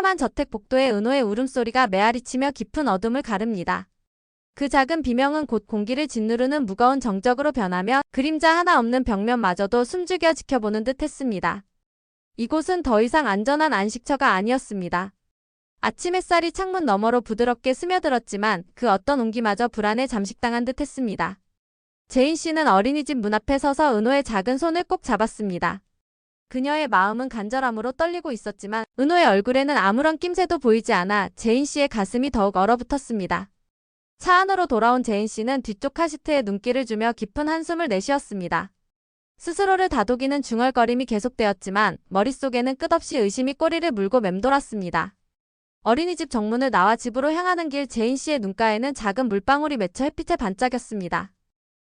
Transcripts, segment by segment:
캄캄한 저택 복도에 은호의 울음소리가 메아리치며 깊은 어둠을 가릅니다. 그 작은 비명은 곧 공기를 짓누르는 무거운 정적으로 변하며 그림자 하나 없는 벽면마저도 숨죽여 지켜보는 듯 했습니다. 이곳은 더 이상 안전한 안식처가 아니었습니다. 아침 햇살이 창문 너머로 부드럽게 스며들었지만 그 어떤 온기마저 불안에 잠식당한 듯 했습니다. 제인 씨는 어린이집 문 앞에 서서 은호의 작은 손을 꼭 잡았습니다. 그녀의 마음은 간절함으로 떨리고 있었지만 은호의 얼굴에는 아무런 낌새도 보이지 않아 제인 씨의 가슴이 더욱 얼어붙었습니다. 차 안으로 돌아온 제인 씨는 뒤쪽 카시트에 눈길을 주며 깊은 한숨을 내쉬었습니다. 스스로를 다독이는 중얼거림이 계속되었지만 머릿속에는 끝없이 의심이 꼬리를 물고 맴돌았습니다. 어린이집 정문을 나와 집으로 향하는 길 제인 씨의 눈가에는 작은 물방울이 맺혀 햇빛에 반짝였습니다.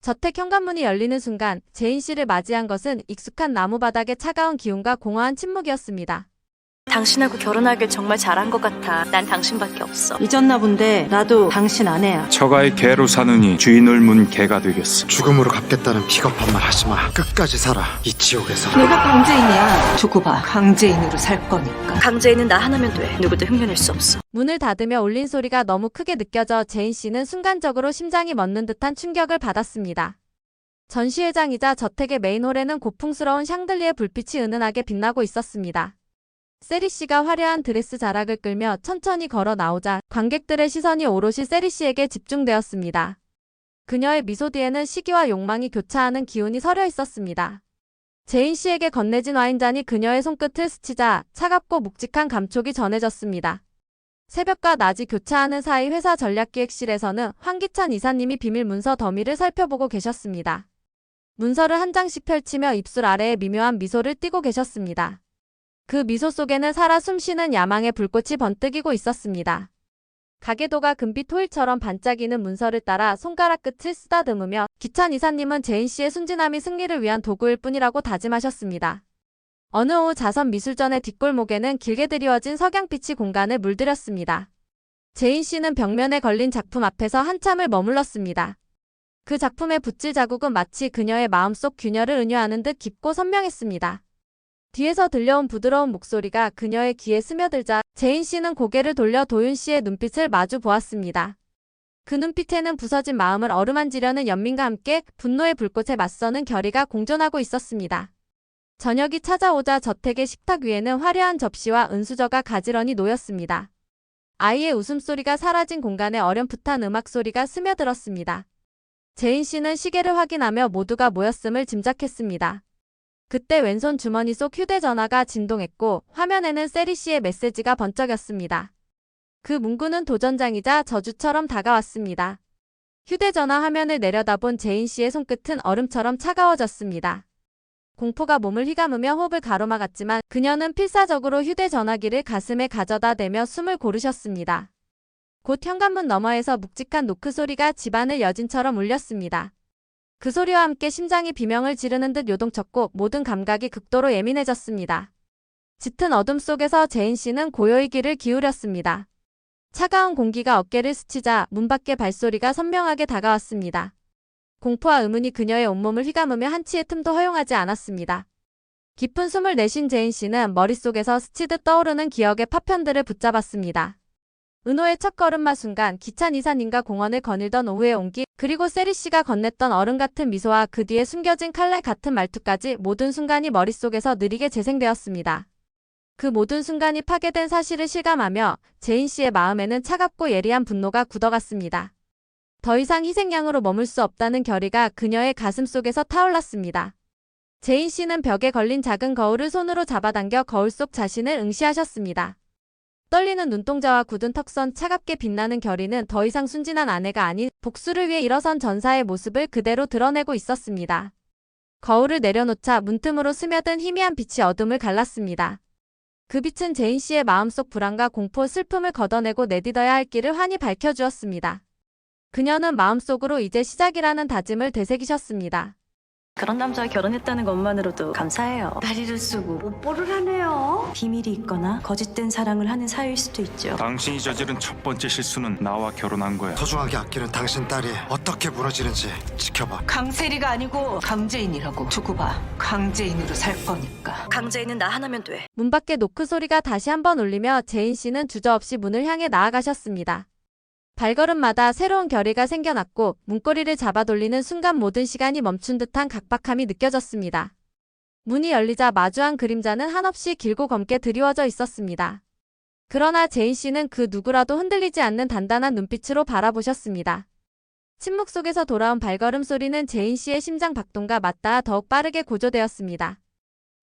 저택 현관문이 열리는 순간 제인 씨를 맞이한 것은 익숙한 나무 바닥의 차가운 기운과 공허한 침묵이었습니다. 당신하고 결혼하길 정말 잘한 것 같아. 난 당신밖에 없어. 잊었나 본데 나도 당신 아내야. 처가의 개로 사느니 주인을 문 개가 되겠어. 죽음으로 갚겠다는 비겁한 말 하지 마. 끝까지 살아. 이 지옥에서. 내가 강재인이야. 두고 봐. 강재인으로 살 거니까. 강재인은 나 하나면 돼. 누구도 흉내낼 수 없어. 문을 닫으며 울린 소리가 너무 크게 느껴져 제인 씨는 순간적으로 심장이 멎는 듯한 충격을 받았습니다. 전시회장이자 저택의 메인홀에는 고풍스러운 샹들리의 불빛이 은은하게 빛나고 있었습니다. 세리 씨가 화려한 드레스 자락을 끌며 천천히 걸어 나오자 관객들의 시선이 오롯이 세리 씨에게 집중되었습니다. 그녀의 미소 뒤에는 시기와 욕망이 교차하는 기운이 서려 있었습니다. 제인 씨에게 건네진 와인잔이 그녀의 손끝을 스치자 차갑고 묵직한 감촉이 전해졌습니다. 새벽과 낮이 교차하는 사이 회사 전략기획실에서는 황기찬 이사님이 비밀 문서 더미를 살펴보고 계셨습니다. 문서를 한 장씩 펼치며 입술 아래에 미묘한 미소를 띠고 계셨습니다. 그 미소 속에는 살아 숨쉬는 야망의 불꽃이 번뜩이고 있었습니다. 가게도가 금빛 호일처럼 반짝이는 문서를 따라 손가락 끝을 쓰다듬으며 기찬 이사님은 제인 씨의 순진함이 승리를 위한 도구일 뿐이라고 다짐하셨습니다. 어느 오후 자선 미술전의 뒷골목에는 길게 드리워진 석양빛이 공간을 물들였습니다. 제인 씨는 벽면에 걸린 작품 앞에서 한참을 머물렀습니다. 그 작품의 붓질 자국은 마치 그녀의 마음속 균열을 은유하는 듯 깊고 선명했습니다. 뒤에서 들려온 부드러운 목소리가 그녀의 귀에 스며들자 제인 씨는 고개를 돌려 도윤 씨의 눈빛을 마주 보았습니다. 그 눈빛에는 부서진 마음을 어루만지려는 연민과 함께 분노의 불꽃에 맞서는 결의가 공존하고 있었습니다. 저녁이 찾아오자 저택의 식탁 위에는 화려한 접시와 은수저가 가지런히 놓였습니다. 아이의 웃음소리가 사라진 공간에 어렴풋한 음악 소리가 스며들었습니다. 제인 씨는 시계를 확인하며 모두가 모였음을 짐작했습니다. 그때 왼손 주머니 속 휴대전화가 진동했고 화면에는 세리 씨의 메시지가 번쩍였습니다. 그 문구는 도전장이자 저주처럼 다가왔습니다. 휴대전화 화면을 내려다본 제인 씨의 손끝은 얼음처럼 차가워졌습니다. 공포가 몸을 휘감으며 호흡을 가로막았지만 그녀는 필사적으로 휴대전화기를 가슴에 가져다 대며 숨을 고르셨습니다. 곧 현관문 너머에서 묵직한 노크 소리가 집안을 여진처럼 울렸습니다. 그 소리와 함께 심장이 비명을 지르는 듯 요동쳤고 모든 감각이 극도로 예민해졌습니다. 짙은 어둠 속에서 제인 씨는 고요히 귀를 기울였습니다. 차가운 공기가 어깨를 스치자 문 밖의 발소리가 선명하게 다가왔습니다. 공포와 의문이 그녀의 온몸을 휘감으며 한치의 틈도 허용하지 않았습니다. 깊은 숨을 내쉰 제인 씨는 머릿속에서 스치듯 떠오르는 기억의 파편들을 붙잡았습니다. 은호의 첫 걸음마 순간 기찬 이사님과 공원을 거닐던 오후의 온기 그리고 세리 씨가 건넸던 어른 같은 미소와 그 뒤에 숨겨진 칼날 같은 말투까지 모든 순간이 머릿속에서 느리게 재생되었습니다. 그 모든 순간이 파괴된 사실을 실감하며 제인 씨의 마음에는 차갑고 예리한 분노가 굳어갔습니다. 더 이상 희생양으로 머물 수 없다는 결의가 그녀의 가슴 속에서 타올랐습니다. 제인 씨는 벽에 걸린 작은 거울을 손으로 잡아당겨 거울 속 자신을 응시하셨습니다. 떨리는 눈동자와 굳은 턱선 차갑게 빛나는 결의는 더 이상 순진한 아내가 아닌 복수를 위해 일어선 전사의 모습을 그대로 드러내고 있었습니다. 거울을 내려놓자 문틈으로 스며든 희미한 빛이 어둠을 갈랐습니다. 그 빛은 제인 씨의 마음속 불안과 공포, 슬픔을 걷어내고 내딛어야 할 길을 환히 밝혀주었습니다. 그녀는 마음속으로 이제 시작이라는 다짐을 되새기셨습니다. 그런 남자와 결혼했다는 것만으로도 감사해요. 다리를 쓰고 뽀뽀를 하네요. 비밀이 있거나 거짓된 사랑을 하는 사유일 수도 있죠. 당신이 저지른 첫 번째 실수는 나와 결혼한 거야. 소중하게 아끼는 당신 딸이 어떻게 무너지는지 지켜봐. 강세리가 아니고 강재인이라고 두고 봐. 강재인으로 살 거니까. 강재인은 나 하나면 돼. 문 밖에 노크 소리가 다시 한번 울리며 제인 씨는 주저없이 문을 향해 나아가셨습니다. 발걸음마다 새로운 결의가 생겨났고 문고리를 잡아 돌리는 순간 모든 시간이 멈춘 듯한 각박함이 느껴졌습니다. 문이 열리자 마주한 그림자는 한없이 길고 검게 드리워져 있었습니다. 그러나 제인 씨는 그 누구라도 흔들리지 않는 단단한 눈빛으로 바라보셨습니다. 침묵 속에서 돌아온 발걸음 소리는 제인 씨의 심장 박동과 맞닿아 더욱 빠르게 고조되었습니다.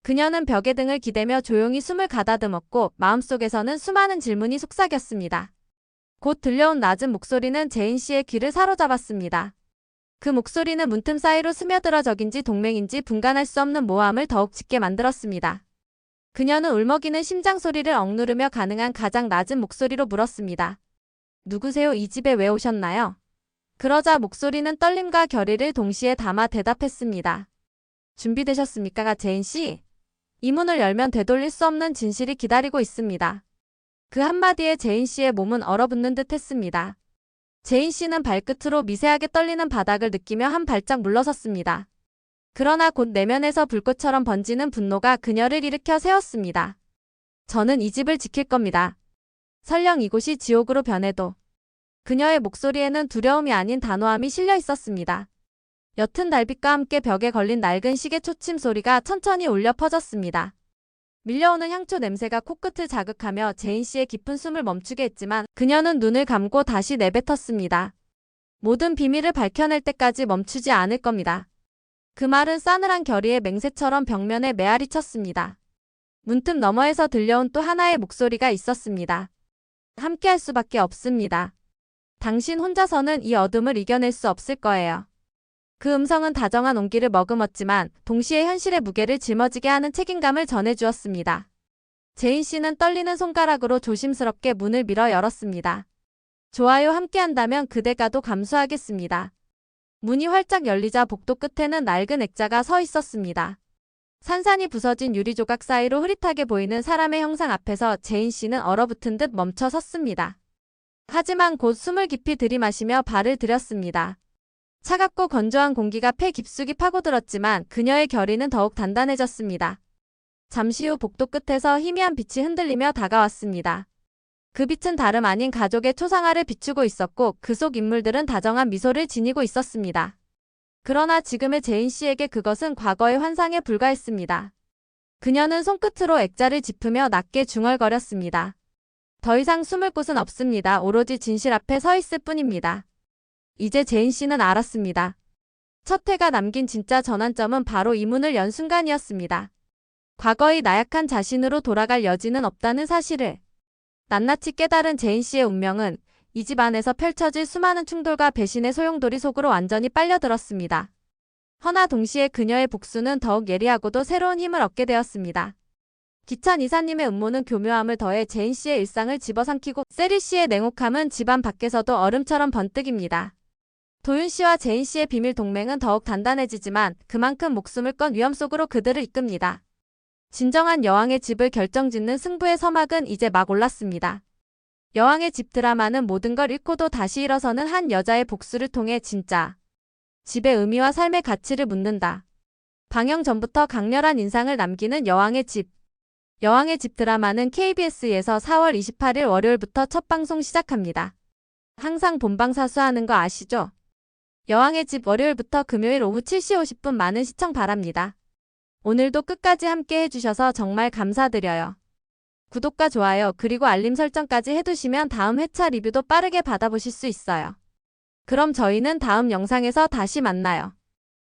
그녀는 벽에 등을 기대며 조용히 숨을 가다듬었고 마음속에서는 수많은 질문이 속삭였습니다. 곧 들려온 낮은 목소리는 제인 씨의 귀를 사로잡았습니다. 그 목소리는 문틈 사이로 스며들어 적인지 동맹인지 분간할 수 없는 모함을 더욱 짙게 만들었습니다. 그녀는 울먹이는 심장 소리를 억누르며 가능한 가장 낮은 목소리로 물었습니다. 누구세요? 이 집에 왜 오셨나요? 그러자 목소리는 떨림과 결의를 동시에 담아 대답했습니다. 준비되셨습니까, 제인 씨? 이 문을 열면 되돌릴 수 없는 진실이 기다리고 있습니다. 그 한마디에 제인 씨의 몸은 얼어붙는 듯 했습니다. 제인 씨는 발끝으로 미세하게 떨리는 바닥을 느끼며 한 발짝 물러섰습니다. 그러나 곧 내면에서 불꽃처럼 번지는 분노가 그녀를 일으켜 세웠습니다. 저는 이 집을 지킬 겁니다. 설령 이곳이 지옥으로 변해도. 그녀의 목소리에는 두려움이 아닌 단호함이 실려 있었습니다. 옅은 달빛과 함께 벽에 걸린 낡은 시계 초침 소리가 천천히 울려 퍼졌습니다. 밀려오는 향초 냄새가 코끝을 자극하며 제인 씨의 깊은 숨을 멈추게 했지만 그녀는 눈을 감고 다시 내뱉었습니다. 모든 비밀을 밝혀낼 때까지 멈추지 않을 겁니다. 그 말은 싸늘한 결의의 맹세처럼 벽면에 메아리 쳤습니다. 문틈 너머에서 들려온 또 하나의 목소리가 있었습니다. 함께할 수밖에 없습니다. 당신 혼자서는 이 어둠을 이겨낼 수 없을 거예요. 그 음성은 다정한 온기를 머금었지만 동시에 현실의 무게를 짊어지게 하는 책임감을 전해주었습니다. 제인 씨는 떨리는 손가락으로 조심스럽게 문을 밀어 열었습니다. 좋아요 함께한다면 그대가도 감수하겠습니다. 문이 활짝 열리자 복도 끝에는 낡은 액자가 서 있었습니다. 산산이 부서진 유리 조각 사이로 흐릿하게 보이는 사람의 형상 앞에서 제인 씨는 얼어붙은 듯 멈춰 섰습니다. 하지만 곧 숨을 깊이 들이마시며 발을 들였습니다. 차갑고 건조한 공기가 폐 깊숙이 파고들었지만 그녀의 결의는 더욱 단단해졌습니다. 잠시 후 복도 끝에서 희미한 빛이 흔들리며 다가왔습니다. 그 빛은 다름 아닌 가족의 초상화를 비추고 있었고 그 속 인물들은 다정한 미소를 지니고 있었습니다. 그러나 지금의 제인 씨에게 그것은 과거의 환상에 불과했습니다. 그녀는 손끝으로 액자를 짚으며 낮게 중얼거렸습니다. 더 이상 숨을 곳은 없습니다. 오로지 진실 앞에 서 있을 뿐입니다. 이제 제인 씨는 알았습니다. 첫 해가 남긴 진짜 전환점은 바로 이 문을 연 순간이었습니다. 과거의 나약한 자신으로 돌아갈 여지는 없다는 사실을 낱낱이 깨달은 제인 씨의 운명은 이 집 안에서 펼쳐질 수많은 충돌과 배신의 소용돌이 속으로 완전히 빨려들었습니다. 허나 동시에 그녀의 복수는 더욱 예리하고도 새로운 힘을 얻게 되었습니다. 기찬 이사님의 음모는 교묘함을 더해 제인 씨의 일상을 집어삼키고 세리 씨의 냉혹함은 집안 밖에서도 얼음처럼 번뜩입니다. 도윤 씨와 제인 씨의 비밀 동맹은 더욱 단단해지지만 그만큼 목숨을 건 위험 속으로 그들을 이끕니다. 진정한 여왕의 집을 결정짓는 승부의 서막은 이제 막 올랐습니다. 여왕의 집 드라마는 모든 걸 잃고도 다시 일어서는 한 여자의 복수를 통해 진짜 집의 의미와 삶의 가치를 묻는다. 방영 전부터 강렬한 인상을 남기는 여왕의 집. 여왕의 집 드라마는 KBS에서 4월 28일 월요일부터 첫 방송 시작합니다. 항상 본방 사수하는 거 아시죠? 여왕의 집 월요일부터 금요일 오후 7시 50분 많은 시청 바랍니다. 오늘도 끝까지 함께 해주셔서 정말 감사드려요. 구독과 좋아요 그리고 알림 설정까지 해두시면 다음 회차 리뷰도 빠르게 받아보실 수 있어요. 그럼 저희는 다음 영상에서 다시 만나요.